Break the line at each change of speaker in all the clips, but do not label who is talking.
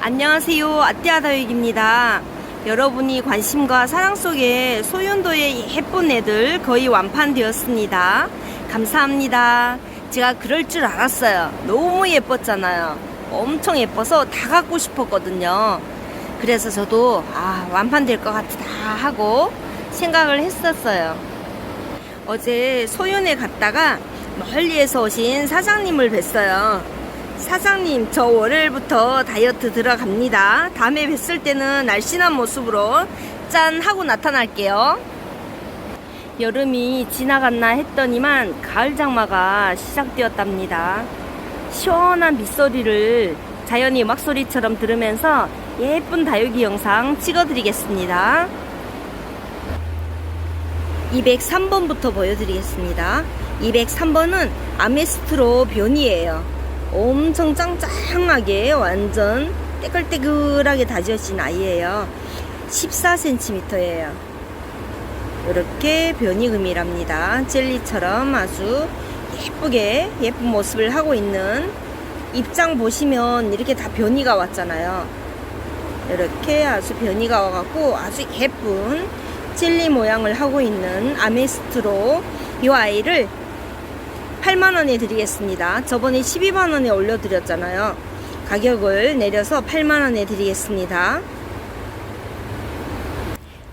안녕하세요. 아띠아다육입니다. 여러분이 관심과 사랑 속에 소윤도의 예쁜 애들 거의 완판되었습니다. 감사합니다. 제가 그럴 줄 알았어요. 너무 예뻤잖아요. 엄청 예뻐서 다 갖고 싶었거든요. 그래서 저도 아, 완판될 것 같다 하고 생각을 했었어요. 어제 소윤에 갔다가 멀리에서 오신 사장님을 뵀어요. 사장님, 저 월요일부터 다이어트 들어갑니다. 다음에 뵀을 때는 날씬한 모습으로 짠 하고 나타날게요. 여름이 지나갔나 했더니만 가을 장마가 시작되었답니다. 시원한 빗소리를 자연이 음악소리처럼 들으면서 예쁜 다육이 영상 찍어드리겠습니다. 203번부터 보여드리겠습니다. 203번은 아메스트로 변이에요. 엄청 짱짱하게 완전 떼글떼글하게 다져진 아이예요. 14cm예요. 이렇게 변이금이랍니다. 젤리처럼 아주 예쁘게 예쁜 모습을 하고 있는 입장 보시면 이렇게 다 변이가 왔잖아요. 이렇게 아주 변이가 와갖고 아주 예쁜 젤리 모양을 하고 있는 아메스트로 이 아이를 8만원에 드리겠습니다. 저번에 12만원에 올려드렸잖아요. 가격을 내려서 8만원에 드리겠습니다.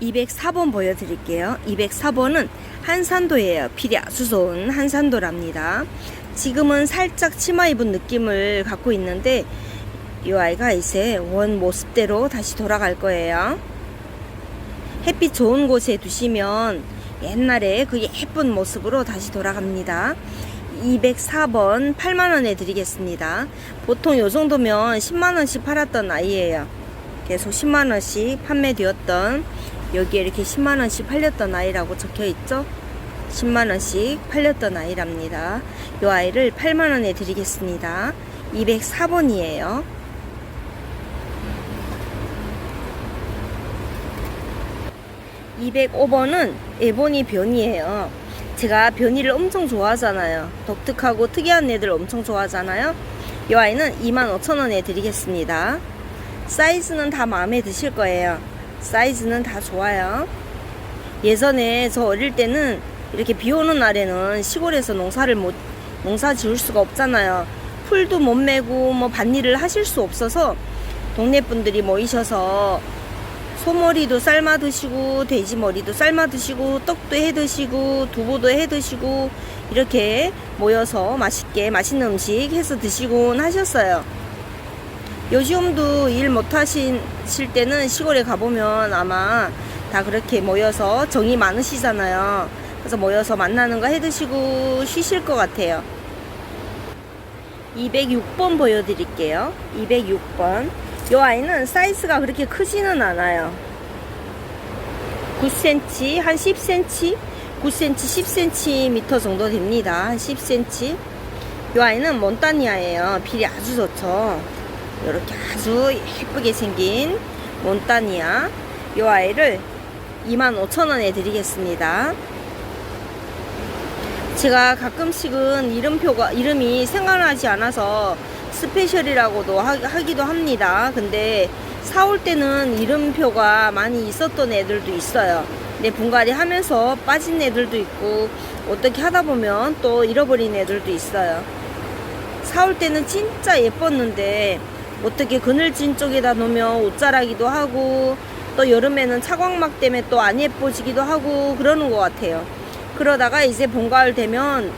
204번 보여드릴게요. 204번은 한산도예요. 아주 좋은 한산도랍니다. 지금은 살짝 치마 입은 느낌을 갖고 있는데 이 아이가 이제 원 모습대로 다시 돌아갈 거예요. 햇빛 좋은 곳에 두시면 옛날에 그 예쁜 모습으로 다시 돌아갑니다. 204번 8만원에 드리겠습니다. 보통 요 정도면 10만원씩 팔았던 아이예요. 계속 10만원씩 판매되었던 여기에 이렇게 10만원씩 팔렸던 아이라고 적혀 있죠. 10만원씩 팔렸던 아이랍니다. 이 아이를 8만원에 드리겠습니다. 204번이에요. 205번은 에보니 변이에요. 제가 변이를 엄청 좋아하잖아요. 독특하고 특이한 애들 엄청 좋아하잖아요. 이 아이는 25,000원에 드리겠습니다. 사이즈는 다 마음에 드실 거예요. 사이즈는 다 좋아요. 예전에 저 어릴 때는 이렇게 비 오는 날에는 시골에서 농사를 못, 농사 지을 수가 없잖아요. 풀도 못 메고 뭐 밭일을 하실 수 없어서 동네 분들이 모이셔서 소머리도 삶아 드시고 돼지 머리도 삶아 드시고 떡도 해 드시고 두부도 해 드시고 이렇게 모여서 맛있게 맛있는 음식 해서 드시곤 하셨어요. 요즘도 일 못 하실 때는 시골에 가보면 아마 다 그렇게 모여서 정이 많으시잖아요. 그래서 모여서 만나는 거 해 드시고 쉬실 것 같아요. 206번 보여드릴게요. 206번. 이 아이는 사이즈가 그렇게 크지는 않아요. 9cm, 한 10cm, 9cm, 10cm 정도 됩니다. 한 10cm. 이 아이는 몬타니아예요. 필이 아주 좋죠. 이렇게 아주 예쁘게 생긴 몬타니아. 이 아이를 25,000원에 드리겠습니다. 제가 가끔씩은 이름표가 이름이 생각나지 않아서 스페셜이라고도 하, 하기도 합니다. 근데 사올 때는 이름표가 많이 있었던 애들도 있어요. 근데 분갈이 하면서 빠진 애들도 있고 어떻게 하다 보면 또 잃어버린 애들도 있어요. 사올 때는 진짜 예뻤는데 어떻게 그늘진 쪽에다 놓으면 옷자라기도 하고 또 여름에는 차광막 때문에 또 안 예뻐지기도 하고 그러는 것 같아요. 그러다가 이제 봄 가을 되면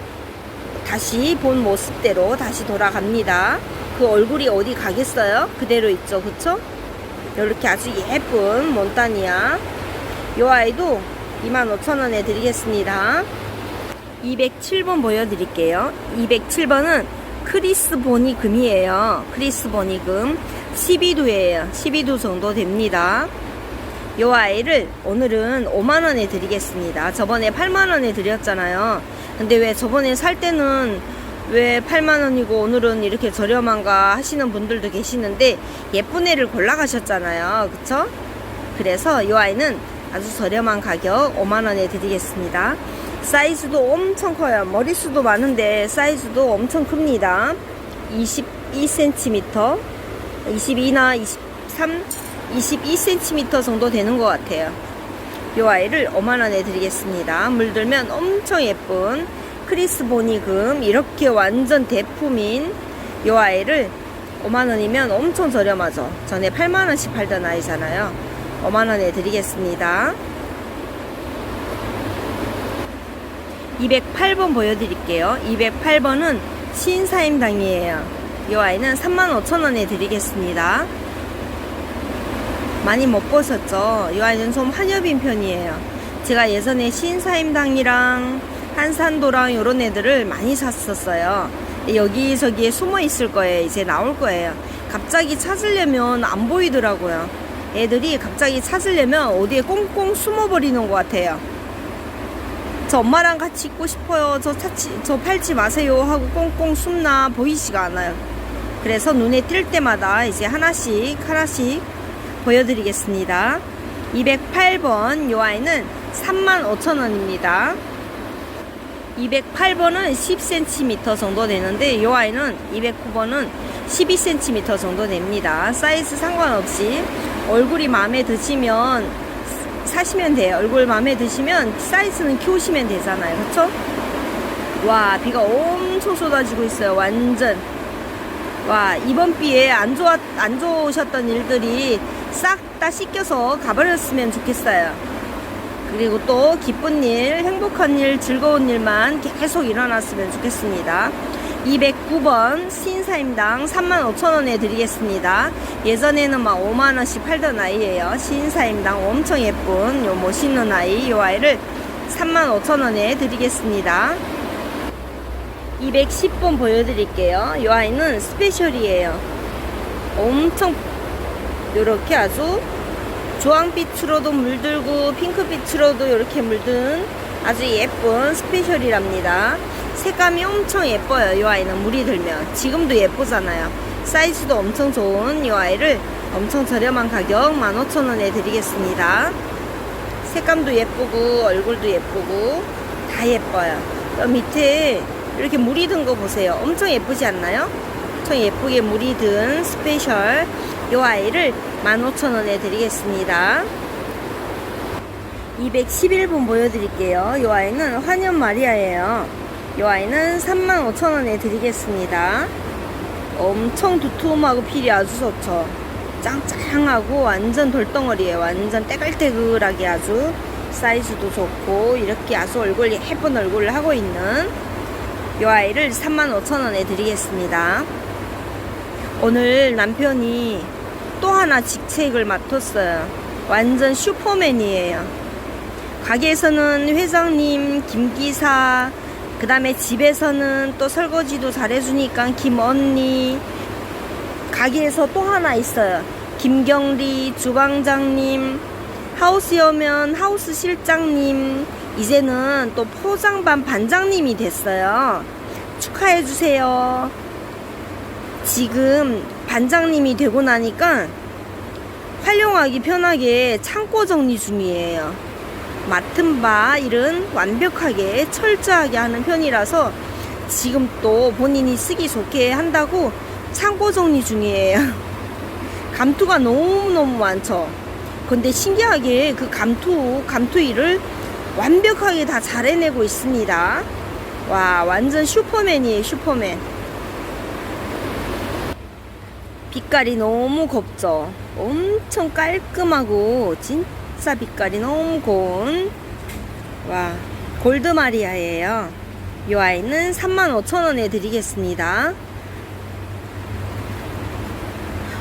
다시 본 모습대로 다시 돌아갑니다. 그 얼굴이 어디 가겠어요? 그대로 있죠, 그쵸? 이렇게 아주 예쁜 몬타니아. 이 아이도 25,000원에 드리겠습니다. 207번 보여드릴게요. 207번은 크리스 보니 금이에요. 크리스 보니 금. 12도예요. 12도 정도 됩니다. 이 아이를 오늘은 5만원에 드리겠습니다. 저번에 8만원에 드렸잖아요. 근데 왜 저번에 살 때는 왜 8만원이고 오늘은 이렇게 저렴한가 하시는 분들도 계시는데 예쁜 애를 골라가셨잖아요. 그쵸? 그래서 이 아이는 아주 저렴한 가격 5만원에 드리겠습니다. 사이즈도 엄청 커요. 머리수도 많은데 사이즈도 엄청 큽니다. 22cm 22나 23, 22cm 정도 되는 것 같아요. 이 아이를 5만원에 드리겠습니다. 물들면 엄청 예쁜 크리스 보니금 이렇게 완전 대품인 이 아이를 5만원이면 엄청 저렴하죠. 전에 8만원씩 팔던 아이잖아요. 5만원에 드리겠습니다. 208번 보여드릴게요. 208번은 신사임당이에요. 이 아이는 35,000원에 드리겠습니다. 많이 못 보셨죠? 이 아이는 좀 한여빈 편이에요. 제가 예전에 신사임당이랑 한산도랑 이런 애들을 많이 샀었어요. 여기저기에 숨어 있을 거예요. 이제 나올 거예요. 갑자기 찾으려면 안 보이더라고요. 애들이 갑자기 찾으려면 어디에 꽁꽁 숨어버리는 것 같아요. 저 엄마랑 같이 있고 싶어요. 저 찾지, 저 팔지 마세요. 하고 꽁꽁 숨나 보이지가 않아요. 그래서 눈에 띌 때마다 이제 하나씩, 하나씩 보여드리겠습니다. 208번 요 아이는 35,000원입니다. 208번은 10cm 정도 되는데 요 아이는 209번은 12cm 정도 됩니다. 사이즈 상관없이 얼굴이 마음에 드시면 사시면 돼요. 얼굴 마음에 드시면 사이즈는 키우시면 되잖아요. 그쵸? 와 비가 엄청 쏟아지고 있어요. 완전 와 이번 비에 안 좋았 안 좋으셨던 일들이 싹 다 씻겨서 가버렸으면 좋겠어요. 그리고 또 기쁜 일, 행복한 일, 즐거운 일만 계속 일어났으면 좋겠습니다. 209번 신사임당 35,000원에 드리겠습니다. 예전에는 막 5만원씩 팔던 아이예요. 신사임당 엄청 예쁜 요 멋있는 아이, 요 아이를 35,000원에 드리겠습니다. 210번 보여드릴게요. 이 아이는 스페셜이에요. 엄청 이렇게 아주 주황빛으로도 물들고 핑크빛으로도 이렇게 물든 아주 예쁜 스페셜이랍니다. 색감이 엄청 예뻐요. 이 아이는 물이 들면 지금도 예쁘잖아요. 사이즈도 엄청 좋은 이 아이를 엄청 저렴한 가격 15,000원에 드리겠습니다. 색감도 예쁘고 얼굴도 예쁘고 다 예뻐요. 여 밑에 이렇게 물이 든 거 보세요. 엄청 예쁘지 않나요? 엄청 예쁘게 물이 든 스페셜 요 아이를 15,000원에 드리겠습니다. 211번 보여드릴게요. 요 아이는 환연 마리아예요. 요 아이는 35,000원에 드리겠습니다. 엄청 두툼하고 필이 아주 좋죠. 짱짱하고 완전 돌덩어리예요. 완전 떼글떼글하게 아주 사이즈도 좋고 이렇게 아주 얼굴 예쁜 얼굴을 하고 있는 이 아이를 35,000원에 드리겠습니다. 오늘 남편이 또 하나 직책을 맡았어요. 완전 슈퍼맨이에요. 가게에서는 회장님, 김기사, 그 다음에 집에서는 또 설거지도 잘해주니까 김언니, 가게에서 또 하나 있어요. 김경리 주방장님, 하우스에 오면 하우스 실장님, 이제는 또 포장반 반장님이 됐어요. 축하해 주세요. 지금 반장님이 되고 나니까 활용하기 편하게 창고 정리 중이에요. 맡은 바 일은 완벽하게 철저하게 하는 편이라서 지금 또 본인이 쓰기 좋게 한다고 창고 정리 중이에요. 감투가 너무너무 많죠. 근데 신기하게 그 감투, 감투 일을 완벽하게 다 잘 해내고 있습니다. 와, 완전 슈퍼맨이에요, 슈퍼맨. 빛깔이 너무 곱죠. 엄청 깔끔하고 진짜 빛깔이 너무 고운 와 골드 마리아예요. 이 아이는 35,000원에 드리겠습니다.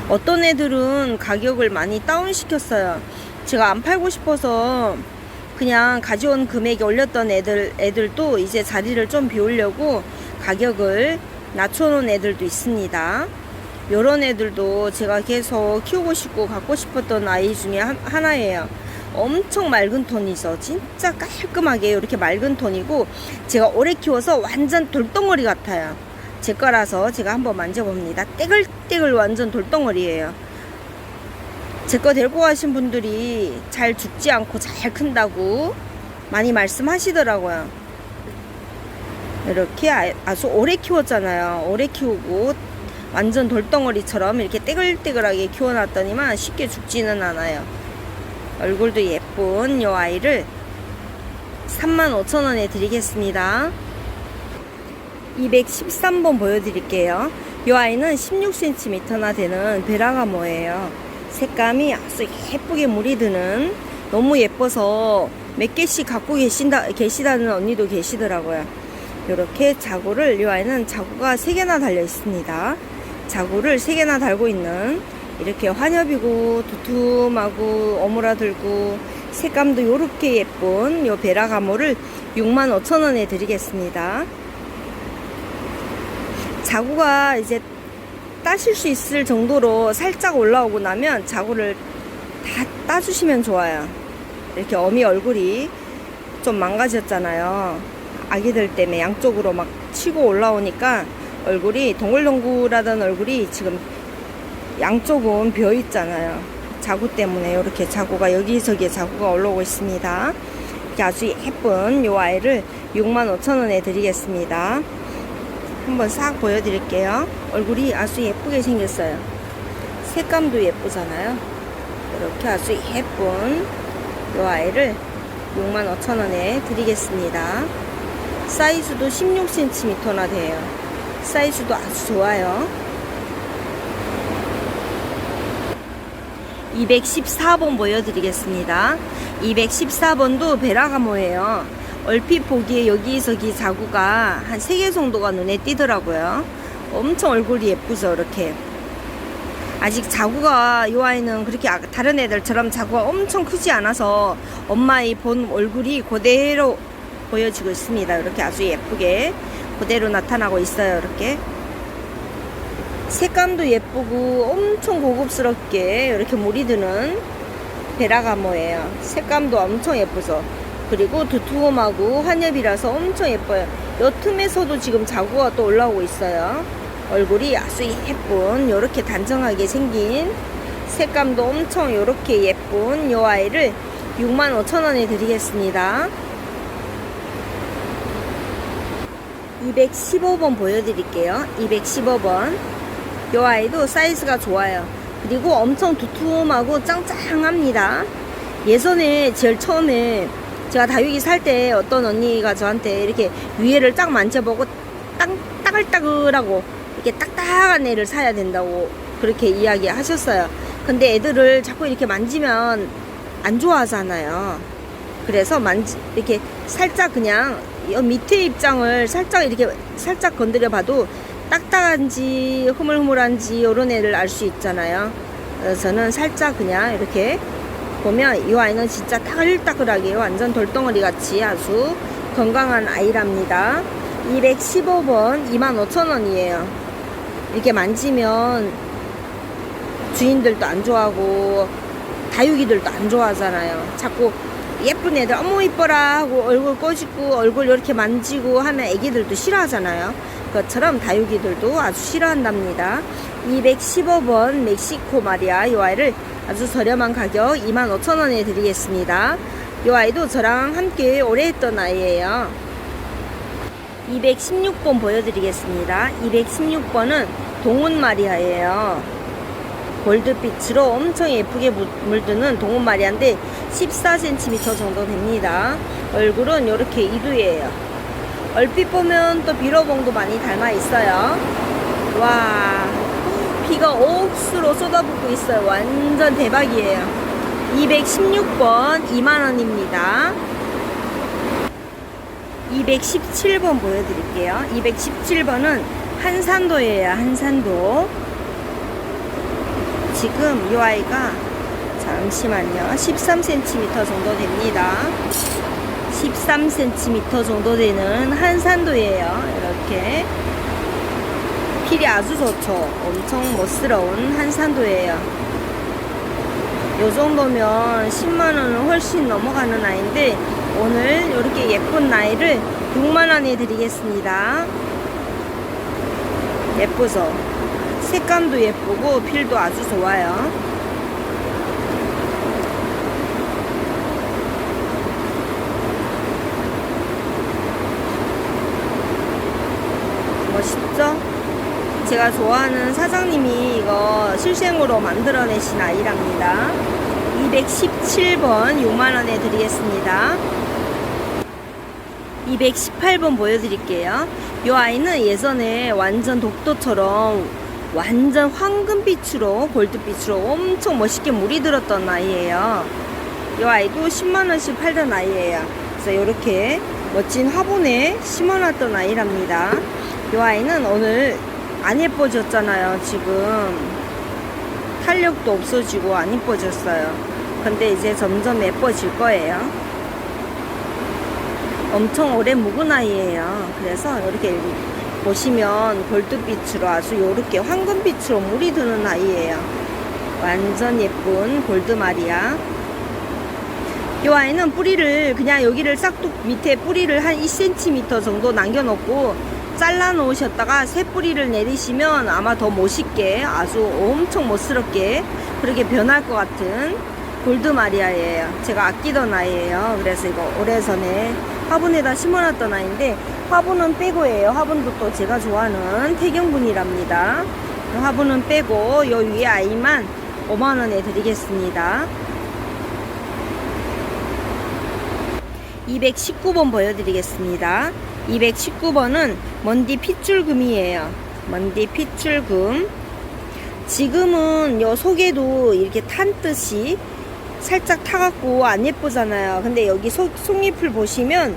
어떤 애들은 가격을 많이 다운시켰어요. 제가 안 팔고 싶어서 그냥 가져온 금액이 올렸던 애들, 애들도 이제 자리를 좀 비우려고 가격을 낮춰놓은 애들도 있습니다. 요런 애들도 제가 계속 키우고 싶고 갖고 싶었던 아이 중에 한- 하나예요. 엄청 맑은 톤이죠. 진짜 깔끔하게 이렇게 맑은 톤이고 제가 오래 키워서 완전 돌덩어리 같아요. 제 거라서 제가 한번 만져봅니다. 떼글떼글 완전 돌덩어리예요. 제 거 데리고 가신 분들이 잘 죽지 않고 잘 큰다고 많이 말씀하시더라고요. 이렇게 아- 아주 오래 키웠잖아요. 오래 키우고 완전 돌덩어리처럼 이렇게 떼글떼글하게 키워놨더니만 쉽게 죽지는 않아요. 얼굴도 예쁜 요 아이를 35,000원에 드리겠습니다. 213번 보여드릴게요. 이 아이는 16cm나 되는 베라가모예요. 색감이 아주 예쁘게 물이 드는 너무 예뻐서 몇 개씩 갖고 계신다, 계시다는 언니도 계시더라고요. 이렇게 자구를 이 아이는 자구가 3개나 달려 있습니다. 자구를 3개나 달고 있는 이렇게 환엽이고 두툼하고 오므라들고 색감도 이렇게 예쁜 요 베라 가모를 65,000원에 드리겠습니다. 자구가 이제 따실 수 있을 정도로 살짝 올라오고 나면 자구를 다 따주시면 좋아요. 이렇게 어미 얼굴이 좀 망가졌잖아요. 아기들 때문에 양쪽으로 막 치고 올라오니까 얼굴이 동글동글하던 얼굴이 지금 양쪽은 비어 있잖아요. 자구 때문에 이렇게 자구가 여기저기 자구가 올라오고 있습니다. 아주 예쁜 요 아이를 65,000원에 드리겠습니다. 한번 싹 보여드릴게요. 얼굴이 아주 예쁘게 생겼어요. 색감도 예쁘잖아요. 이렇게 아주 예쁜 이 아이를 65,000원에 드리겠습니다. 사이즈도 16cm나 돼요. 사이즈도 아주 좋아요. 214번 보여드리겠습니다. 214번도 베라가모예요. 얼핏 보기에 여기저기 자구가 한 3개 정도가 눈에 띄더라고요. 엄청 얼굴이 예쁘죠, 이렇게. 아직 자구가 이 아이는 그렇게 아- 다른 애들처럼 자구가 엄청 크지 않아서 엄마의 본 얼굴이 그대로 보여지고 있습니다. 이렇게 아주 예쁘게 그대로 나타나고 있어요. 이렇게 색감도 예쁘고 엄청 고급스럽게 이렇게 물이 드는 베라가모예요. 색감도 엄청 예쁘죠. 그리고 두툼하고 환엽이라서 엄청 예뻐요. 요 틈에서도 지금 자구가 또 올라오고 있어요. 얼굴이 아주 예쁜 요렇게 단정하게 생긴 색감도 엄청 요렇게 예쁜 요 아이를 65,000원에 드리겠습니다. 215번 보여드릴게요. 215번. 요 아이도 사이즈가 좋아요. 그리고 엄청 두툼하고 짱짱합니다. 예전에 제일 처음에 제가 다육이 살 때 어떤 언니가 저한테 이렇게 위에를 딱 만져보고 딱, 따글따글하고 이렇게 딱딱한 애를 사야 된다고 그렇게 이야기 하셨어요. 근데 애들을 자꾸 이렇게 만지면 안 좋아하잖아요. 그래서 만지, 이렇게 살짝 그냥 여 밑에 입장을 살짝 이렇게 살짝 건드려 봐도 딱딱한지 흐물흐물한지 이런 애를 알 수 있잖아요. 그래서 저는 살짝 그냥 이렇게 보면 이 아이는 진짜 따글따글하게 완전 돌덩어리 같이 아주 건강한 아이랍니다. 215번 25,000원이에요. 이렇게 만지면 주인들도 안 좋아하고 다육이들도 안 좋아하잖아요. 자꾸 예쁜 애들 어머 이뻐라 하고 얼굴 꼬집고 얼굴 이렇게 만지고 하면 애기들도 싫어하잖아요. 그것처럼 다육이들도 아주 싫어한답니다. 215번 멕시코 마리아 이 아이를 아주 저렴한 가격 25,000원에 드리겠습니다. 이 아이도 저랑 함께 오래 했던 아이예요. 216번 보여드리겠습니다. 216번은 동운 마리아예요. 골드빛으로 엄청 예쁘게 물- 물드는 동운 마리아인데 14cm 정도 됩니다. 얼굴은 이렇게 이두예요. 얼핏 보면 또 비로봉도 많이 닮아 있어요. 와, 비가 옥수로 쏟아붓고 있어요. 완전 대박이에요. 216번 2만원입니다. 217번 보여드릴게요. 217번은 한산도예요. 한산도. 지금 이 아이가 잠시만요. 13cm 정도 됩니다. 13cm 정도 되는 한산도예요. 이렇게 필이 아주 좋죠. 엄청 멋스러운 한산도예요. 요 정도면 10만원은 훨씬 넘어가는 아이인데 오늘 이렇게 예쁜 나이를 6만원에 드리겠습니다. 예쁘죠? 색감도 예쁘고 필도 아주 좋아요. 멋있죠? 제가 좋아하는 사장님이 이거 실생으로 만들어내신 아이랍니다. 217번 6만원에 드리겠습니다. 218번 보여드릴게요. 이 아이는 예전에 완전 독도처럼 완전 황금빛으로 골드빛으로 엄청 멋있게 물이 들었던 아이예요. 이 아이도 10만원씩 팔던 아이예요. 그래서 이렇게 멋진 화분에 심어놨던 아이랍니다. 이 아이는 오늘 안 예뻐졌잖아요. 지금 탄력도 없어지고 안 예뻐졌어요. 근데 이제 점점 예뻐질 거예요. 엄청 오래 묵은 아이예요. 그래서 이렇게 보시면 골드빛으로 아주 이렇게 황금빛으로 물이 드는 아이예요. 완전 예쁜 골드 마리아. 이 아이는 뿌리를 그냥 여기를 싹둑 밑에 뿌리를 한 2cm 정도 남겨놓고 잘라 놓으셨다가 새 뿌리를 내리시면 아마 더 멋있게 아주 엄청 멋스럽게 그렇게 변할 것 같은 골드 마리아예요. 제가 아끼던 아이예요. 그래서 이거 오래전에 화분에다 심어놨던 아이인데 화분은 빼고예요. 화분도 또 제가 좋아하는 태경분이랍니다. 화분은 빼고 요 위에 아이만 5만원에 드리겠습니다. 219번 보여드리겠습니다. 219번은 먼디 핏줄금이에요. 먼디 핏줄금. 지금은 요 속에도 이렇게 탄 듯이 살짝 타갖고 안 예쁘잖아요. 근데 여기 속, 속잎을 보시면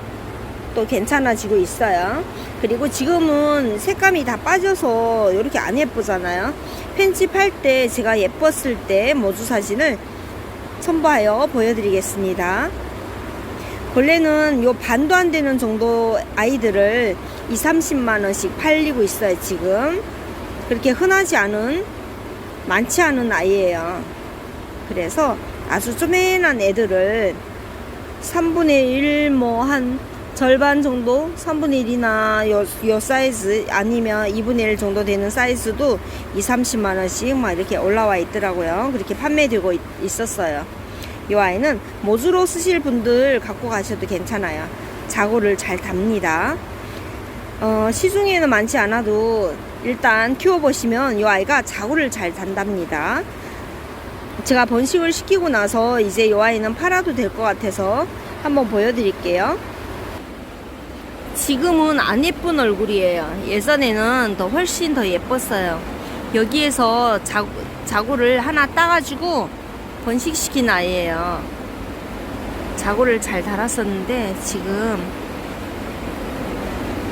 또 괜찮아지고 있어요. 그리고 지금은 색감이 다 빠져서 이렇게 안 예쁘잖아요. 편집할 때 제가 예뻤을 때 모주 사진을 첨부하여 보여드리겠습니다. 원래는 요 반도 안 되는 정도 아이들을 2, 30만 원씩 팔리고 있어요, 지금. 그렇게 흔하지 않은 많지 않은 아이예요. 그래서 아주 쪼맨한 애들을 3분의 1, 뭐 한 절반 정도? 3분의 1이나 요, 요 사이즈 아니면 2분의 1 정도 되는 사이즈도 2, 30만 원씩 막 이렇게 올라와 있더라고요. 그렇게 판매되고 있, 있었어요. 이 아이는 모주로 쓰실 분들 갖고 가셔도 괜찮아요. 자고를 잘 답니다. 어, 시중에는 많지 않아도 일단 키워보시면 이 아이가 자고를 잘 단답니다. 제가 번식을 시키고 나서 이제 이 아이는 팔아도 될 것 같아서 한번 보여드릴게요. 지금은 안 예쁜 얼굴이에요. 예전에는 더 훨씬 더 예뻤어요. 여기에서 자고, 자고를 하나 따가지고 번식시킨 아이예요. 자고를 잘 달았었는데 지금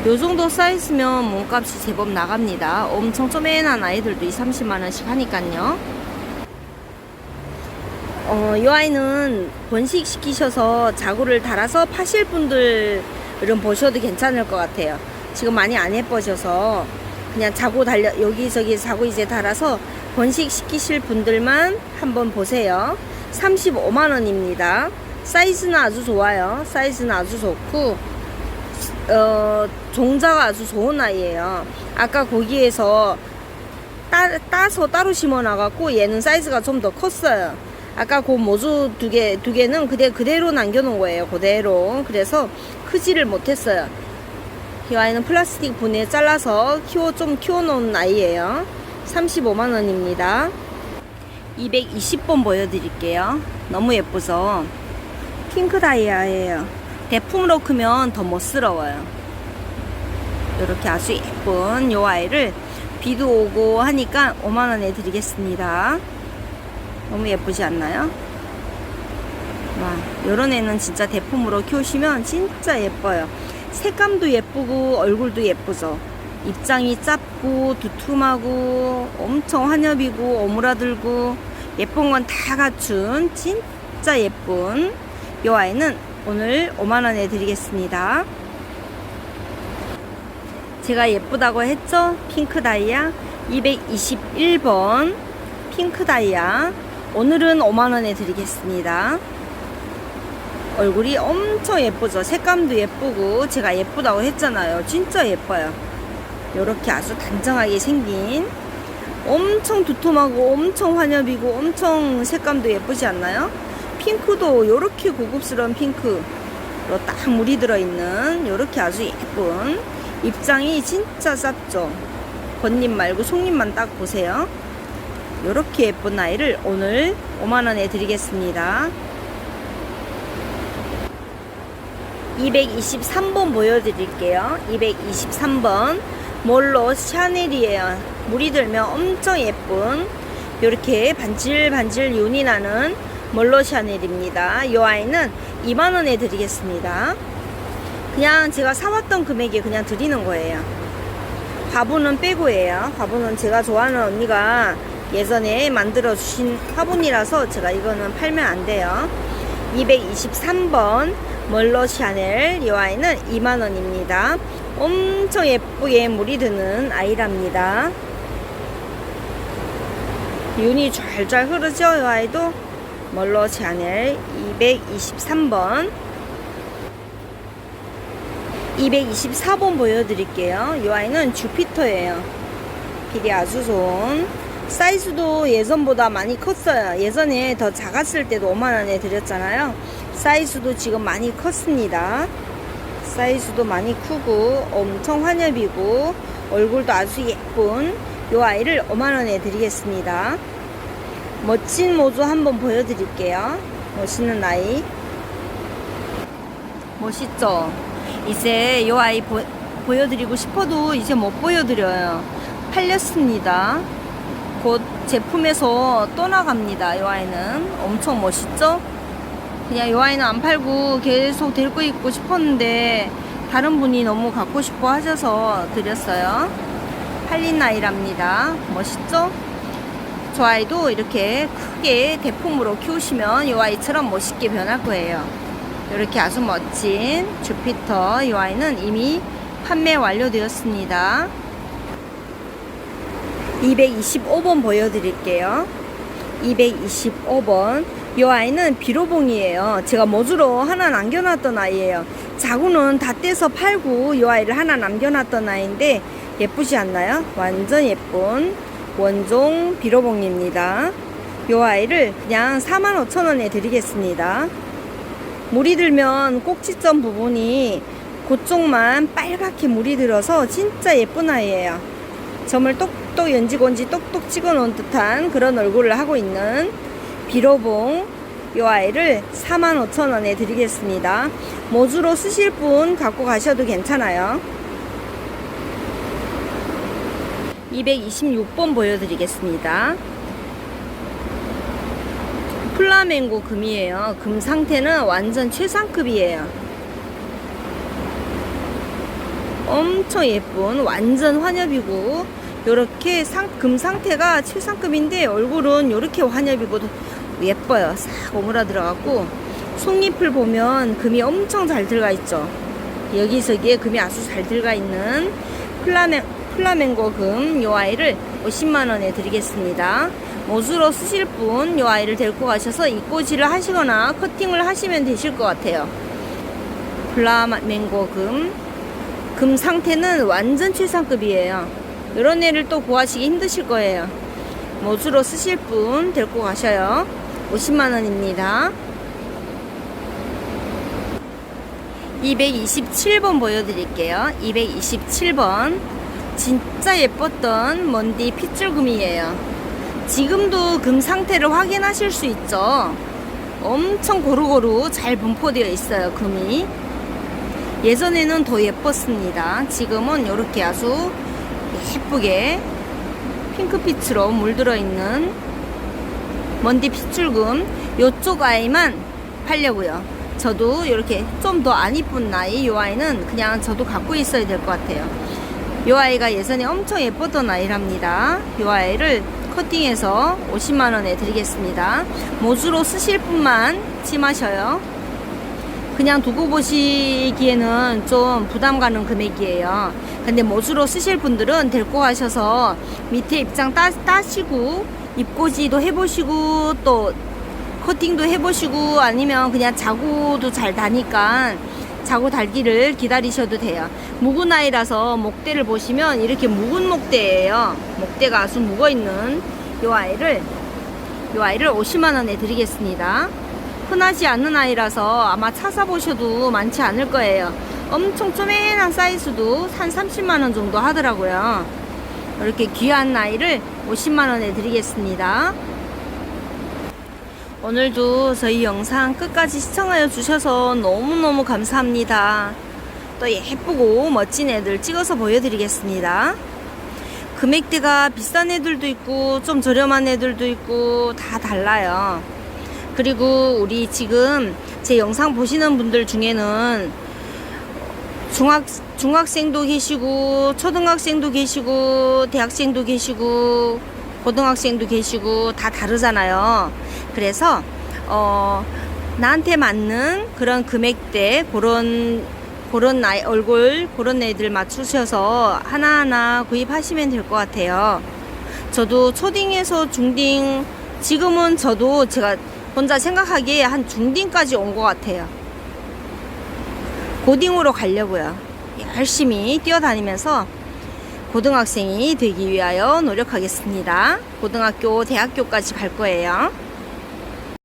요 정도 사이즈면 몸값이 제법 나갑니다. 엄청 쪼맨한 아이들도 2, 30만원씩 하니깐요. 어, 이 아이는 번식시키셔서 자고를 달아서 파실 분들은 보셔도 괜찮을 것 같아요. 지금 많이 안 예뻐져서 그냥 자고 달려, 여기저기 자고 이제 달아서 번식시키실 분들만 한번 보세요. 35만원입니다. 사이즈는 아주 좋아요. 사이즈는 아주 좋고, 어, 종자가 아주 좋은 아이예요. 아까 거기에서 따, 따서 따로 심어 놔갖고 얘는 사이즈가 좀 더 컸어요. 아까 그 모주 두 개, 두 개는 그대, 그대로 남겨놓은 거예요. 그대로. 그래서 크지를 못했어요. 이 아이는 플라스틱 분에 잘라서 키워, 좀 키워놓은 아이예요. 35만원입니다. 220번 보여드릴게요. 너무 예쁘죠? 핑크 다이아예요. 대품으로 크면 더 멋스러워요. 이렇게 아주 예쁜 요 아이를 비도 오고 하니까 5만원에 드리겠습니다. 너무 예쁘지 않나요? 와, 요런 애는 진짜 대품으로 키우시면 진짜 예뻐요. 색감도 예쁘고 얼굴도 예쁘죠. 입장이 짧고 두툼하고 엄청 환엽이고 오므라들고 예쁜 건 다 갖춘 진짜 예쁜 요 아이는 오늘 5만원에 드리겠습니다. 제가 예쁘다고 했죠? 핑크 다이아 221번 핑크 다이아 오늘은 5만원에 드리겠습니다. 얼굴이 엄청 예쁘죠? 색감도 예쁘고 제가 예쁘다고 했잖아요. 진짜 예뻐요. 이렇게 아주 단정하게 생긴 엄청 두툼하고 엄청 환엽이고 엄청 색감도 예쁘지 않나요? 핑크도 이렇게 고급스러운 핑크로 딱 물이 들어있는 이렇게 아주 예쁜 입장이 진짜 짧죠 겉잎 말고 속잎만 딱 보세요. 이렇게 예쁜 아이를 오늘 5만원에 드리겠습니다. 223번 보여드릴게요. 223번 몰로 샤넬이에요. 물이 들면 엄청 예쁜 이렇게 반질반질 윤이 나는 몰로 샤넬입니다. 이 아이는 2만원에 드리겠습니다. 그냥 제가 사왔던 금액에 그냥 드리는 거예요. 화분은 빼고예요. 화분은 제가 좋아하는 언니가 예전에 만들어 주신 화분이라서 제가 이거는 팔면 안 돼요. 223번 멀로 샤넬 이 아이는 2만원입니다. 엄청 예쁘게 물이 드는 아이랍니다. 윤이 잘잘 흐르죠? 이 아이도 멀로 샤넬 223번 224번 보여드릴게요. 이 아이는 주피터예요. 아주 좋은 사이즈도 예전보다 많이 컸어요. 예전에 더 작았을 때도 5만원에 드렸잖아요. 사이즈도 지금 많이 컸습니다. 사이즈도 많이 크고 엄청 환엽이고 얼굴도 아주 예쁜 이 아이를 5만원에 드리겠습니다. 멋진 모조 한번 보여드릴게요. 멋있는 아이. 멋있죠? 이제 이 아이 보, 보여드리고 싶어도 이제 못 보여드려요. 팔렸습니다. 곧 제품에서 떠나갑니다. 이 아이는 엄청 멋있죠? 그냥 이 아이는 안 팔고 계속 데리고 있고 싶었는데 다른 분이 너무 갖고 싶어 하셔서 드렸어요. 팔린 아이랍니다. 멋있죠? 저 아이도 이렇게 크게 대품으로 키우시면 이 아이처럼 멋있게 변할 거예요. 이렇게 아주 멋진 주피터 이 아이는 이미 판매 완료되었습니다. 225번 보여드릴게요. 225번. 이 아이는 비로봉이에요. 제가 모주로 하나 남겨놨던 아이예요. 자구는 다 떼서 팔고 이 아이를 하나 남겨놨던 아이인데 예쁘지 않나요? 완전 예쁜 원종 비로봉입니다. 이 아이를 그냥 45,000원에 드리겠습니다. 물이 들면 꼭지점 부분이 그쪽만 빨갛게 물이 들어서 진짜 예쁜 아이예요. 점을 똑똑 연지곤지 똑똑 찍어 놓은 듯한 그런 얼굴을 하고 있는 비로봉 이 아이를 45,000원에 드리겠습니다. 모주로 쓰실 분 갖고 가셔도 괜찮아요. 226번 보여드리겠습니다. 플라멩고 금이에요. 금 상태는 완전 최상급이에요. 엄청 예쁜 완전 환엽이고 요렇게 상, 금 상태가 최상급인데 얼굴은 요렇게 환엽이고 예뻐요. 싹 오므라 들어갔고 속잎을 보면 금이 엄청 잘 들어가 있죠. 여기저기에 금이 아주 잘 들어가 있는 플라멩, 플라멩고 금 요 아이를 50만원에 드리겠습니다. 모수로 쓰실 분 요 아이를 데리고 가셔서 입꼬지를 하시거나 커팅을 하시면 되실 것 같아요. 플라멩고 금. 금 상태는 완전 최상급이에요. 이런 애를 또 구하시기 힘드실 거예요. 모주로 쓰실 분 데리고 가셔요. 50만원입니다. 227번 보여드릴게요. 227번. 진짜 예뻤던 먼디 핏줄금이에요. 지금도 금 상태를 확인하실 수 있죠. 엄청 고루고루 잘 분포되어 있어요, 금이. 예전에는 더 예뻤습니다. 지금은 이렇게 아주 예쁘게 핑크빛으로 물들어 있는 먼디 핏줄금 요쪽 아이만 팔려고요. 저도 이렇게 좀 더 안 이쁜 나이 요 아이는 그냥 저도 갖고 있어야 될 것 같아요. 요 아이가 예전에 엄청 예뻤던 아이랍니다. 요 아이를 커팅해서 50만원에 드리겠습니다. 모주로 쓰실 분만 찜하셔요. 그냥 두고 보시기에는 좀 부담 가는 금액이에요. 근데 모주로 쓰실 분들은 데리고 가셔서 밑에 입장 따, 따시고 입고지도 해보시고 또 커팅도 해보시고 아니면 그냥 자구도 잘 다니까 자구 달기를 기다리셔도 돼요. 묵은 아이라서 목대를 보시면 이렇게 묵은 목대예요. 목대가 아주 묵어 있는 이 아이를 이 아이를 50만 원에 드리겠습니다. 흔하지 않는 아이라서 아마 찾아보셔도 많지 않을 거예요. 엄청 쪼맨한 사이즈도 한 30만 원 정도 하더라고요. 이렇게 귀한 아이를 50만원에 드리겠습니다. 오늘도 저희 영상 끝까지 시청하여 주셔서 너무너무 감사합니다. 또 예쁘고 멋진 애들 찍어서 보여드리겠습니다. 금액대가 비싼 애들도 있고 좀 저렴한 애들도 있고 다 달라요. 그리고 우리 지금 제 영상 보시는 분들 중에는 중학, 중학생도 계시고 초등학생도 계시고 대학생도 계시고 고등학생도 계시고 다 다르잖아요. 그래서 어 나한테 맞는 그런 금액대 그런 그런 나이 얼굴 그런 애들 맞추셔서 하나하나 구입하시면 될 것 같아요. 저도 초딩에서 중딩 지금은 저도 제가 혼자 생각하기에 한 중딩까지 온 것 같아요. 고딩으로 가려고요. 열심히 뛰어다니면서 고등학생이 되기 위하여 노력하겠습니다. 고등학교, 대학교까지 갈 거예요.